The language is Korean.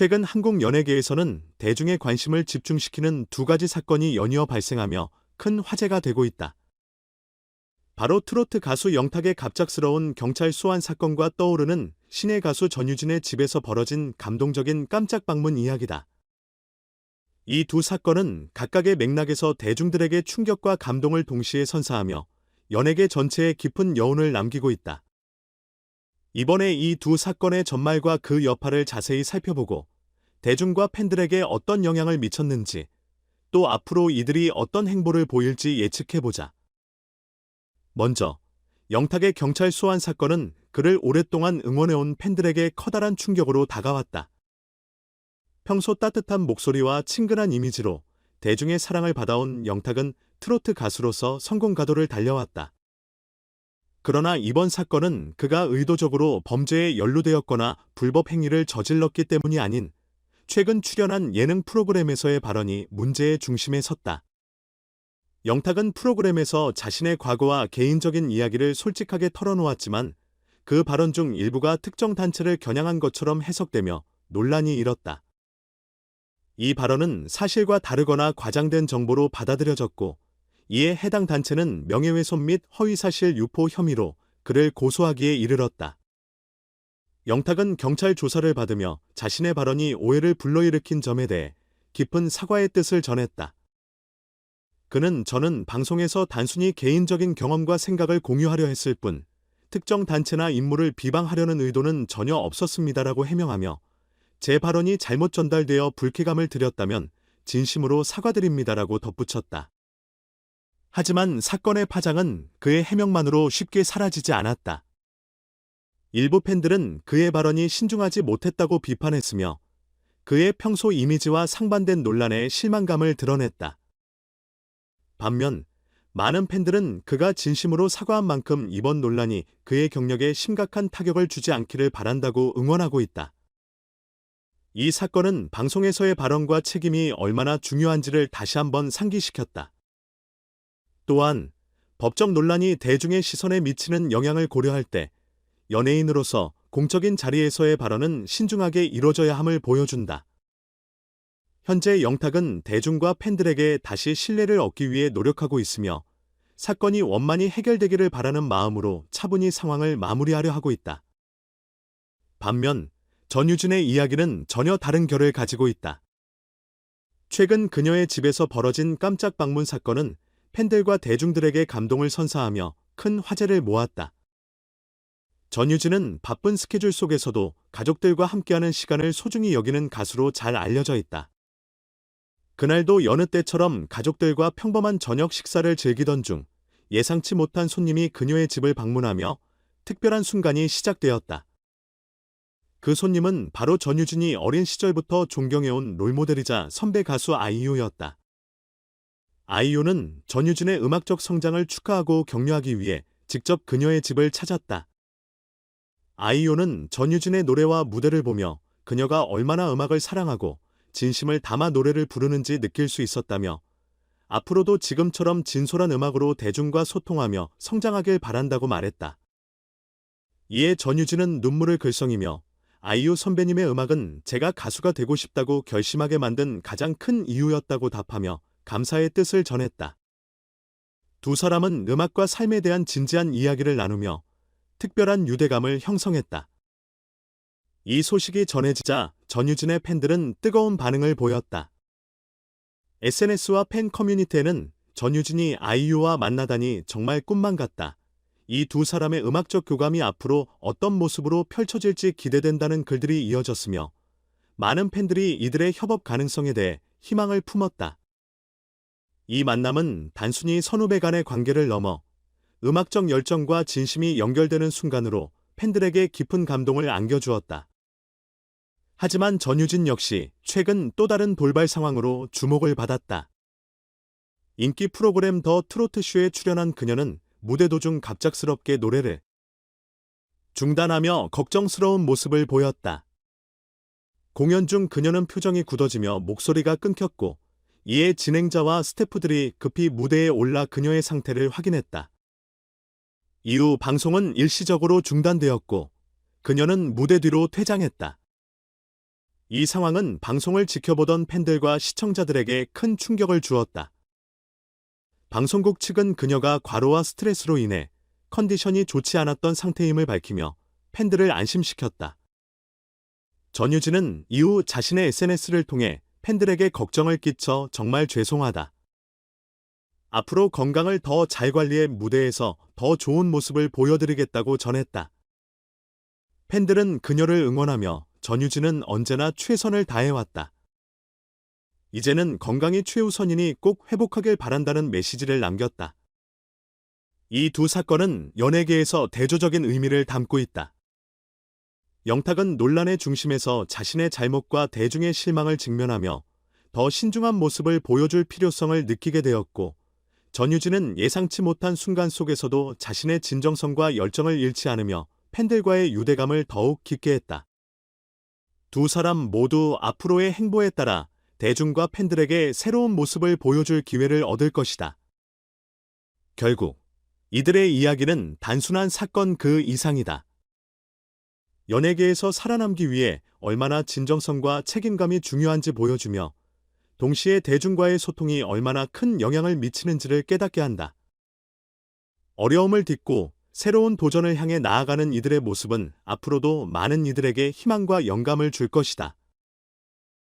최근 한국 연예계에서는 대중의 관심을 집중시키는 두 가지 사건이 연이어 발생하며 큰 화제가 되고 있다. 바로 트로트 가수 영탁의 갑작스러운 경찰 소환 사건과 떠오르는 신예 가수 전유진의 집에서 벌어진 감동적인 깜짝 방문 이야기다. 이 두 사건은 각각의 맥락에서 대중들에게 충격과 감동을 동시에 선사하며 연예계 전체에 깊은 여운을 남기고 있다. 이번에 이 두 사건의 전말과 그 여파를 자세히 살펴보고 대중과 팬들에게 어떤 영향을 미쳤는지 또 앞으로 이들이 어떤 행보를 보일지 예측해보자. 먼저 영탁의 경찰 소환 사건은 그를 오랫동안 응원해온 팬들에게 커다란 충격으로 다가왔다. 평소 따뜻한 목소리와 친근한 이미지로 대중의 사랑을 받아온 영탁은 트로트 가수로서 성공 가도를 달려왔다. 그러나 이번 사건은 그가 의도적으로 범죄에 연루되었거나 불법 행위를 저질렀기 때문이 아닌 최근 출연한 예능 프로그램에서의 발언이 문제의 중심에 섰다. 영탁은 프로그램에서 자신의 과거와 개인적인 이야기를 솔직하게 털어놓았지만 그 발언 중 일부가 특정 단체를 겨냥한 것처럼 해석되며 논란이 일었다. 이 발언은 사실과 다르거나 과장된 정보로 받아들여졌고 이에 해당 단체는 명예훼손 및 허위사실 유포 혐의로 그를 고소하기에 이르렀다. 영탁은 경찰 조사를 받으며 자신의 발언이 오해를 불러일으킨 점에 대해 깊은 사과의 뜻을 전했다. 그는 저는 방송에서 단순히 개인적인 경험과 생각을 공유하려 했을 뿐 특정 단체나 인물을 비방하려는 의도는 전혀 없었습니다라고 해명하며 제 발언이 잘못 전달되어 불쾌감을 드렸다면 진심으로 사과드립니다라고 덧붙였다. 하지만 사건의 파장은 그의 해명만으로 쉽게 사라지지 않았다. 일부 팬들은 그의 발언이 신중하지 못했다고 비판했으며 그의 평소 이미지와 상반된 논란에 실망감을 드러냈다. 반면 많은 팬들은 그가 진심으로 사과한 만큼 이번 논란이 그의 경력에 심각한 타격을 주지 않기를 바란다고 응원하고 있다. 이 사건은 방송에서의 발언과 책임이 얼마나 중요한지를 다시 한번 상기시켰다. 또한 법적 논란이 대중의 시선에 미치는 영향을 고려할 때 연예인으로서 공적인 자리에서의 발언은 신중하게 이뤄져야 함을 보여준다. 현재 영탁은 대중과 팬들에게 다시 신뢰를 얻기 위해 노력하고 있으며 사건이 원만히 해결되기를 바라는 마음으로 차분히 상황을 마무리하려 하고 있다. 반면 전유진의 이야기는 전혀 다른 결을 가지고 있다. 최근 그녀의 집에서 벌어진 깜짝 방문 사건은 팬들과 대중들에게 감동을 선사하며 큰 화제를 모았다. 전유진은 바쁜 스케줄 속에서도 가족들과 함께하는 시간을 소중히 여기는 가수로 잘 알려져 있다. 그날도 여느 때처럼 가족들과 평범한 저녁 식사를 즐기던 중 예상치 못한 손님이 그녀의 집을 방문하며 특별한 순간이 시작되었다. 그 손님은 바로 전유진이 어린 시절부터 존경해온 롤모델이자 선배 가수 아이유였다. 아이유는 전유진의 음악적 성장을 축하하고 격려하기 위해 직접 그녀의 집을 찾았다. 아이유는 전유진의 노래와 무대를 보며 그녀가 얼마나 음악을 사랑하고 진심을 담아 노래를 부르는지 느낄 수 있었다며 앞으로도 지금처럼 진솔한 음악으로 대중과 소통하며 성장하길 바란다고 말했다. 이에 전유진은 눈물을 글썽이며 아이유 선배님의 음악은 제가 가수가 되고 싶다고 결심하게 만든 가장 큰 이유였다고 답하며 감사의 뜻을 전했다. 두 사람은 음악과 삶에 대한 진지한 이야기를 나누며 특별한 유대감을 형성했다. 이 소식이 전해지자 전유진의 팬들은 뜨거운 반응을 보였다. SNS와 팬 커뮤니티에는 전유진이 아이유와 만나다니 정말 꿈만 같다. 이 두 사람의 음악적 교감이 앞으로 어떤 모습으로 펼쳐질지 기대된다는 글들이 이어졌으며 많은 팬들이 이들의 협업 가능성에 대해 희망을 품었다. 이 만남은 단순히 선후배 간의 관계를 넘어 음악적 열정과 진심이 연결되는 순간으로 팬들에게 깊은 감동을 안겨주었다. 하지만 전유진 역시 최근 또 다른 돌발 상황으로 주목을 받았다. 인기 프로그램 더 트로트쇼에 출연한 그녀는 무대 도중 갑작스럽게 노래를 중단하며 걱정스러운 모습을 보였다. 공연 중 그녀는 표정이 굳어지며 목소리가 끊겼고 이에 진행자와 스태프들이 급히 무대에 올라 그녀의 상태를 확인했다. 이후 방송은 일시적으로 중단되었고 그녀는 무대 뒤로 퇴장했다. 이 상황은 방송을 지켜보던 팬들과 시청자들에게 큰 충격을 주었다. 방송국 측은 그녀가 과로와 스트레스로 인해 컨디션이 좋지 않았던 상태임을 밝히며 팬들을 안심시켰다. 전유진은 이후 자신의 SNS를 통해 팬들에게 걱정을 끼쳐 정말 죄송하다. 앞으로 건강을 더 잘 관리해 무대에서 더 좋은 모습을 보여드리겠다고 전했다. 팬들은 그녀를 응원하며 전유진은 언제나 최선을 다해왔다. 이제는 건강이 최우선이니 꼭 회복하길 바란다는 메시지를 남겼다. 이 두 사건은 연예계에서 대조적인 의미를 담고 있다. 영탁은 논란의 중심에서 자신의 잘못과 대중의 실망을 직면하며 더 신중한 모습을 보여줄 필요성을 느끼게 되었고, 전유진은 예상치 못한 순간 속에서도 자신의 진정성과 열정을 잃지 않으며 팬들과의 유대감을 더욱 깊게 했다. 두 사람 모두 앞으로의 행보에 따라 대중과 팬들에게 새로운 모습을 보여줄 기회를 얻을 것이다. 결국 이들의 이야기는 단순한 사건 그 이상이다. 연예계에서 살아남기 위해 얼마나 진정성과 책임감이 중요한지 보여주며 동시에 대중과의 소통이 얼마나 큰 영향을 미치는지를 깨닫게 한다. 어려움을 딛고 새로운 도전을 향해 나아가는 이들의 모습은 앞으로도 많은 이들에게 희망과 영감을 줄 것이다.